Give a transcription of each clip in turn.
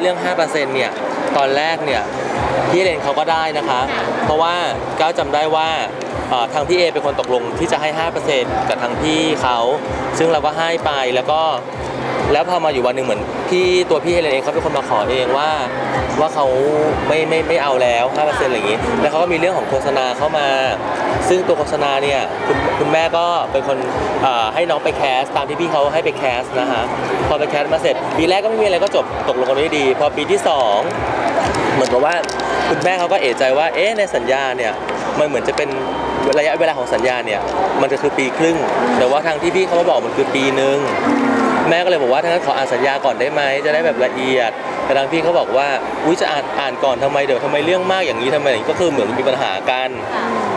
เรื่อง 5%เนี่ยตอนแรกเนี่ยพี่เรนเขาก็ได้นะคะ เพราะว่าก้าวจำได้ว่าเอ่อทางพี่เอเป็นคนตกลงที่จะให้ 5%กับทางพี่เขา ซึ่งเราก็ให้ไปแล้วก็ แล้วพอมาอยู่วันหนึ่งเหมือนพี่ตัวพี่เฮเลนเองเขาเป็นคนมาขอเองว่าว่าเขาไม่ไม่ไม่เอาแล้ว5%อะไรอย่างงี้ แล้วเขาก็มีเรื่องของโฆษณาเข้ามา ซึ่งตัวโฆษณาเนี่ยคุณคุณแม่ก็เป็นคนให้น้องไปแคสตามที่พี่เขาให้ไปแคสนะฮะพอไปแคสมาเสร็จปีแรกก็ไม่มีอะไรก็จบตกลงกันด้วยดี พอปีที่สองเหมือนกับว่าคุณแม่เขาก็เอะใจว่าเอ๊ะในสัญญาเนี่ยมันเหมือนจะเป็นระยะเวลาของสัญญาเนี่ยมันจะคือปีครึ่ง แต่ว่าทางที่พี่เขามาบอกมันคือปีหนึ่ง แม่ก็เลยบอกว่าถ้างั้นขออ่านสัญญาก่อนได้ไหมจะได้แบบละเอียด แต่ทางพี่เขาบอกว่าอุ้ยจะอ่านอ่านก่อนทำไมเดี๋ยวทำไมเรื่องมากอย่างนี้ทำไมอย่างนี้ก็คือเหมือนมีปัญหากัน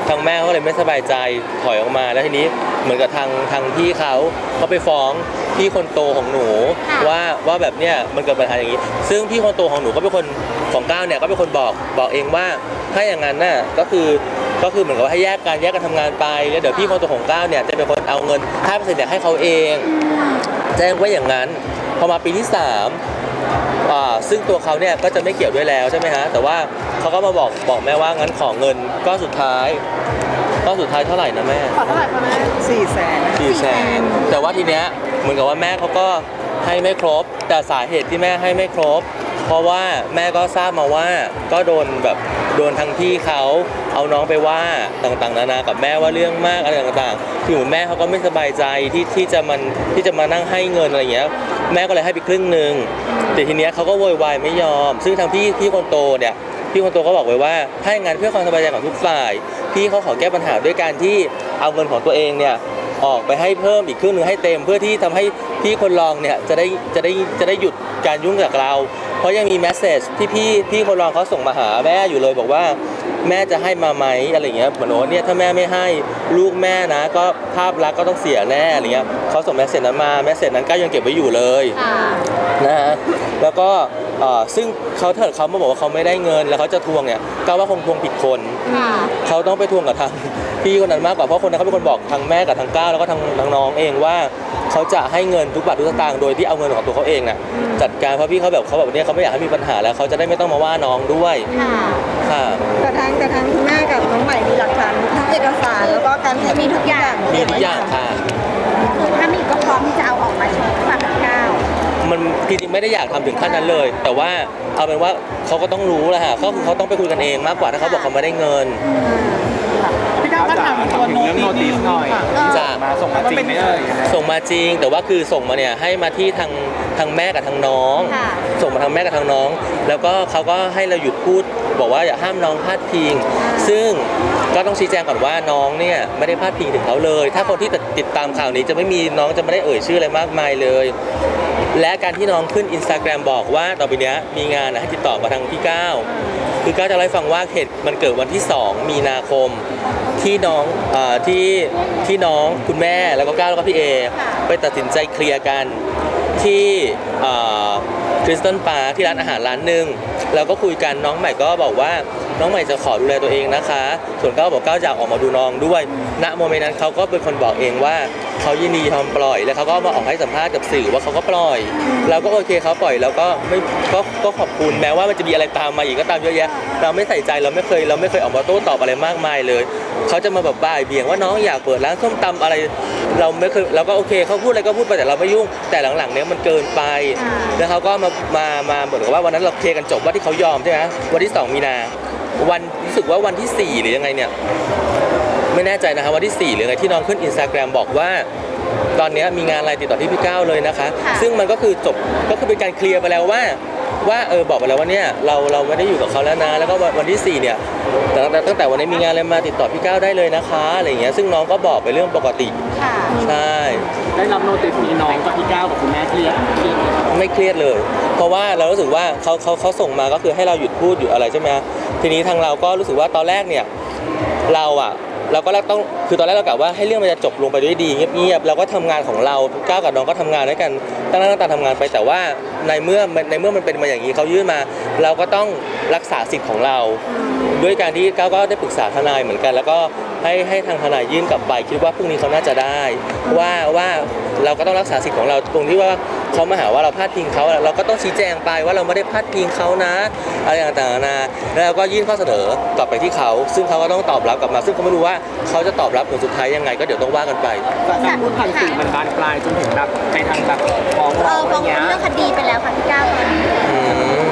ทางแม่เขาก็เลยไม่สบายใจถอยออกมาแล้วทีนี้เหมือนกับทางทางพี่เขาเขาไปฟ้องพี่คนโตของหนูค่ะว่าว่าแบบเนี้ยมันเกิดปัญหาอย่างนี้ ซึ่งพี่คนโตของหนูก็เป็นคนของก้าวเนี่ยก็เป็นคนบอกบอกเองว่าถ้าอย่างนั้นน่ะก็คือ ก็คือเหมือนกับว่าให้แยกกันแยกกันทำงานไปแล้วเดี๋ยวพี่คนโตของก้าวเนี่ยจะเป็นคนเอาเงิน5%เนี่ยให้เขาเอง แจ้งไว้อย่างนั้น พอมาปีที่3อ่าซึ่งตัวเขาเนี่ยก็จะไม่เกี่ยวด้วยแล้วใช่ไหมฮะแต่ว่าเขาก็มาบอกบอกแม่ว่างั้นขอเงินก็สุดท้ายก็สุดท้ายเท่าไหร่นะแม่ ขอเท่าไหร่คะแม่ สี่แสนสี่แสนแต่ว่าทีเนี้ยเหมือนกับว่าแม่เขาก็ให้ไม่ครบ แต่สาเหตุที่แม่ให้ไม่ครบ เพราะว่าแม่ก็ทราบมาว่าก็โดนแบบโดนทางพี่เขาเอาน้องไปว่าต่างๆ นานากับแม่ว่าเรื่องมากอะไรต่างๆคือแม่เขาก็ไม่สบายใจที่ที่จะมันที่จะมานั่งให้เงินอะไรอย่างเงี้ยแม่ก็เลยให้ไปครึ่งหนึ่งแต่ทีเนี้ยเขาก็โวยวายไม่ยอม ซึ่งทางพี่พี่คนโตเนี่ยพี่คนโตก็บอกไว้ว่าถ้าอย่างนั้นเพื่อความสบายใจของทุกฝ่าย พี่เขาขอแก้ปัญหาด้วยการที่เอาเงินของตัวเองเนี่ย ออกไปให้เพิ่มอีกครึ่งหนึ่งให้เต็ม เพื่อที่ทำให้พี่คนรองเนี่ยจะได้จะได้จะได้หยุดการยุ่งกับเรา เพราะยังมีแมสเซจที่พี่พี่คนรองเขาส่งมาหาแม่อยู่เลยบอกว่าแม่จะให้มาไหมอะไรเงี้ยเหมือนว่าเนี่ยถ้าแม่ไม่ให้ลูกแม่นะ ก็ภาพลักษณ์ก็ต้องเสียแน่อะไรเงี้ยเขาส่งแมสเซจนั้นมาแมสเซจนั้นก็ยังเก็บไว้อยู่เลยค่ะนะฮะแล้วก็เอ่อ ซึ่งเขาถ้าเกิดเขามาบอกว่าเขาไม่ได้เงิน แล้วเขาจะทวงเนี่ยก็ว่าคงทวงผิดคนค่ะเขาต้องไปทวงกับทางพี่คนนั้นมากกว่าเพราะคนนั้นเขาเป็นคนบอกทางแม่กับทางก้าวแล้วก็ทางทางน้องเองว่าเขาจะให้เงินทุกบาททุกสตางค์โดยที่เอาเงินของตัวเขาเองน่ะจัดการเพราะพี่เขาแบบเขาแบบเนี้ยเขาไม่อยากให้มีปัญหาแล้วเขาจะได้ไม่ต้องมาว่าน้องด้วยค่ะค่ะกระทั่งกระทั่งคุณแม่กับน้องใหม่มีหลักฐานทั้งเอกสารแล้วก็การมีทุกอย่างมีทุกอย่างค่ะ มันจริงๆไม่ได้อยากทำถึงขั้นนั้นเลย แต่ว่าเอาเป็นว่าเขาก็ต้องรู้แหละฮะเขาคือเขาต้องไปคุยกันเองมากกว่าถ้าเขาบอกเขาไม่ได้เงิน ส่งมาจริงไหมเอ่ยส่งมาจริง แต่ว่าคือส่งมาเนี่ยให้มาที่ทางทางแม่กับทางน้อง ค่ะส่งมาทางแม่กับทางน้อง แล้วก็เขาก็ให้เราหยุดพูด บอกว่าอย่าห้ามน้องพาดพิง ซึ่งก็ต้องชี้แจงก่อนว่าน้องเนี่ยไม่ได้พาดพิงถึงเขาเลย ถ้าคนที่ติดตามข่าวนี้จะไม่มีน้องจะไม่ได้เอ่ยชื่ออะไรมากมายเลย และการที่น้องขึ้นอินสตาแกรมบอกว่าต่อไปเนี้ยมีงานนะให้ติดต่อมาทางพี่ก้าว คือก้าวจะเล่าให้ฟังว่าเหตุมันเกิดวันที่ 2 มีนาคมที่น้องเออที่ที่น้องคุณแม่แล้วก็ก้าวแล้วก็พี่เอ ไปตัดสินใจเคลียร์กันที่คริสตันปาที่ร้านอาหารร้านหนึ่งแล้วก็คุยกันน้องใหม่ก็บอกว่า น้องใหม่จะขอดูแลตัวเองนะคะ ส่วนก้าวบอกก้าวอยากออกมาดูน้องด้วย ณโมเมนต์นั้นเขาก็เป็นคนบอกเองว่าเขายินดียอมปล่อย แล้วเขาก็มาออกให้สัมภาษณ์กับสื่อว่าเขาก็ปล่อย เราก็โอเคเขาปล่อยแล้วก็ไม่ก็ก็ขอบคุณแม้ว่ามันจะมีอะไรตามมาอีกก็ตามเยอะแยะ เราไม่ใส่ใจเราไม่เคย เราไม่เคยออกมาโต้ตอบอะไรมากมายเลยเขาจะมาแบบบ่ายเบี่ยงว่าน้องอยากเปิดร้านส้มตำอะไร เราไม่เคยเราก็โอเคเขาพูดอะไรก็พูดไปแต่เราไม่ยุ่งแต่หลังๆเนี้ยมันเกินไปแล้วเขาก็มามามาเหมือนกับว่าวันนั้นเราเคลียร์กันจบว่าที่เขายอมใช่ไหมวันที่ 2 มีนา วันรู้สึกว่าวันที่ 4 หรือยังไงเนี่ย ไม่แน่ใจนะครับวันที่ 4 หรือไงที่น้องขึ้นอินสตาแกรมบอกว่า ตอนเนี้ยมีงานอะไรติดต่อที่พี่ก้าวเลยนะคะค่ะซึ่งมันก็คือจบก็คือเป็นการเคลียร์ไปแล้วว่า ว่าเออบอกไปแล้วว่าเนี่ยเราเราไม่ได้อยู่กับเขาแล้วนะแล้วก็วันวันที่ 4 เนี่ยแต่ตั้งแต่ตั้งแต่วันนี้มีงานอะไรมาติดต่อพี่ก้าวได้เลยนะคะอะไรอย่างเงี้ยซึ่งน้องก็บอกไปเรื่องปกติค่ะใช่ได้รับโน้ติสมีน้องกับพี่ก้าวกับคุณแม่เคลียร์เคลียร์ไหมครับไม่เครียดเลย เพราะว่าเรารู้สึกว่าเขาเขาเขาส่งมาก็คือให้เราหยุดพูดหยุดอะไรใช่ไหมฮะทีนี้ทางเราก็รู้สึกว่าตอนแรกเนี่ยเราอะเราก็แรกต้องคือตอนแรกเรากะว่าให้เรื่องมันจะจบลงไปด้วยดีเงียบๆเราก็ทำงานของเราก้าวกับน้องก็ทำงานด้วยกัน ตั้งหน้าตั้งตาทำงานไปแต่ว่าในเมื่อในเมื่อมันเป็นมาอย่างนี้เขายื่นมา เราก็ต้องรักษาสิทธิ์ของเรา ด้วยการที่ก้าวก็ได้ปรึกษาทนายเหมือนกัน แล้วก็ให้ให้ทางทนายยื่นกลับไปคิดว่าพรุ่งนี้เขาน่าจะได้ ว่าว่าเราก็ต้องรักษาสิทธิ์ของเราตรงที่ว่าเขามาหาว่าเราพลาดพิงเขาเราก็ต้องชี้แจงไปว่าเราไม่ได้พลาดพิงเขานะอะไรต่างๆนานาแล้วเราก็ยื่นข้อเสนอกลับไปที่เขา ซึ่งเขาก็ต้องตอบรับกลับมา ซึ่งเขาไม่รู้ว่าเขาจะตอบรับผลสุดท้ายยังไง ก็เดี๋ยวต้องว่ากันไปแต่การพูดผ่านสื่อมันบานปลายจนถึงแบบไปทางแบบฟ้องเอร้อองอะไรฟ้องเงี้ยเรื่องคดีไปแล้วค่ะพี่ก้าวตอนนี้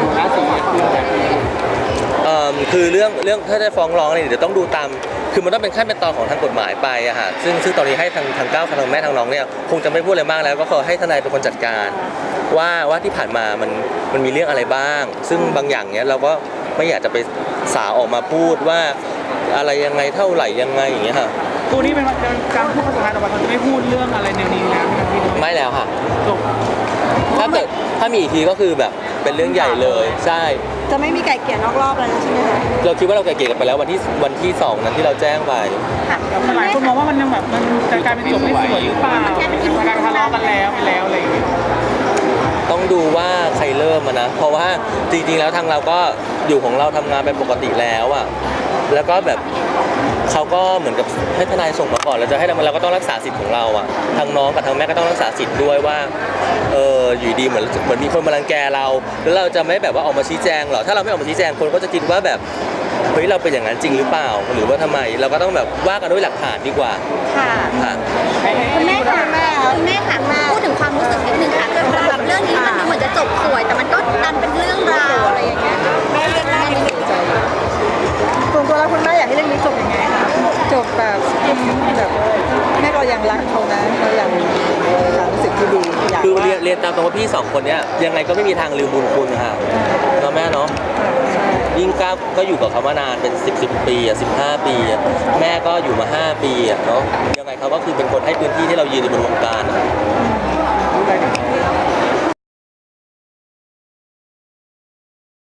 คือเรื่องเรื่องถ้าจะฟ้องร้องเนี่ยเดี๋ยวต้องดูตาม คือมันต้องเป็นขั้นเป็นตอนของทางกฎหมายไปอะฮะซึ่งซึ่งตอนนี้ให้ทางทางก้าวทางแม่ทางน้องเนี่ยคงจะไม่พูดอะไรมากแล้ว ก็ขอให้ทนายเป็นคนจัดการว่าว่าที่ผ่านมามันมันมีเรื่องอะไรบ้าง ซึ่งบางอย่างเนี้ยเราก็ไม่อยากจะไปสาวออกมาพูดว่าอะไรยังไงเท่าไหร่ยังไงอย่างเงี้ยค่ะตัวนี้เป็นการพูดภาษาไทยแต่ว่าเขาจะไม่พูดเรื่องอะไรแนวนี้แล้วนะครับพี่นุ้ยไม่แล้วค่ะจบถ้าเกิดถ้ามีอีกทีก็คือแบบเป็นเรื่องใหญ่เลยใช่ จะไม่มีไก่เกลี่ยนอกรอบอะไรแล้วใช่ไหมคะเราคิดว่าเราไกลเกลี่ยกันไปแล้ววันที่วันที่สองนั้นที่เราแจ้งไปค่ะแต่หลายคนมองว่ามันยังแบบมันจะกลายเป็นจบไม่สวยหรือเปล่าการทะเลาะกันแล้วไปแล้วอะไรอย่างเงี้ยต้องดูว่าใครเริ่มอะนะ เพราะว่าจริงๆแล้วทางเราก็อยู่ของเราทำงานเป็นปกติแล้วอะ แล้วก็แบบเขาก็เหมือนกับให้ทนายส่งมาก่อนเราจะให้เราเราก็ต้องรักษาสิทธิ์ของเราอะทางน้องกับทางแม่ก็ต้องรักษาสิทธิ์ด้วยว่าเอออยู่ดีเหมือนเหมือนมีคนมารังแกเรา แล้วเราจะไม่แบบว่าออกมาชี้แจงหรอถ้าเราไม่ออกมาชี้แจงคนก็จะคิดว่าแบบเฮ้ยเราเป็นอย่างนั้นจริงหรือเปล่า หรือว่าทำไมเราก็ต้องแบบว่ากันด้วยหลักฐานดีกว่าค่ะค่ะคุณแม่ค่ะคุณแม่ค่ะพูดถึงความรู้สึกนิดนึงค่ะสำหรับเรื่องนี้มันเหมือนจะจบสวย แต่มันก็ดันเป็นเรื่องราวอะไรอย่างเงี้ย วนตัวแล้วคุณแม่อยากให้เรื่องนี้จบยังไงคะจบแบบแบบแม่เรายังรักเขานะเรายังมีความรู้สึกที่ดีอยากคือว่าเรียนเรียนตามตรงว่าพี่สองคนเนี้ยยังไงก็ไม่มีทางลืมบุญคุณค่ะเนาะแม่เนาะยิ่งก้าวก็อยู่กับเขามานานเป็น 10 10 ปีอะ15 ปีอะแม่ก็อยู่มา 5 ปีอะเนาะยังไงเขาก็คือเป็นคนให้พื้นที่ที่เรายืนอยู่บนวงการอะ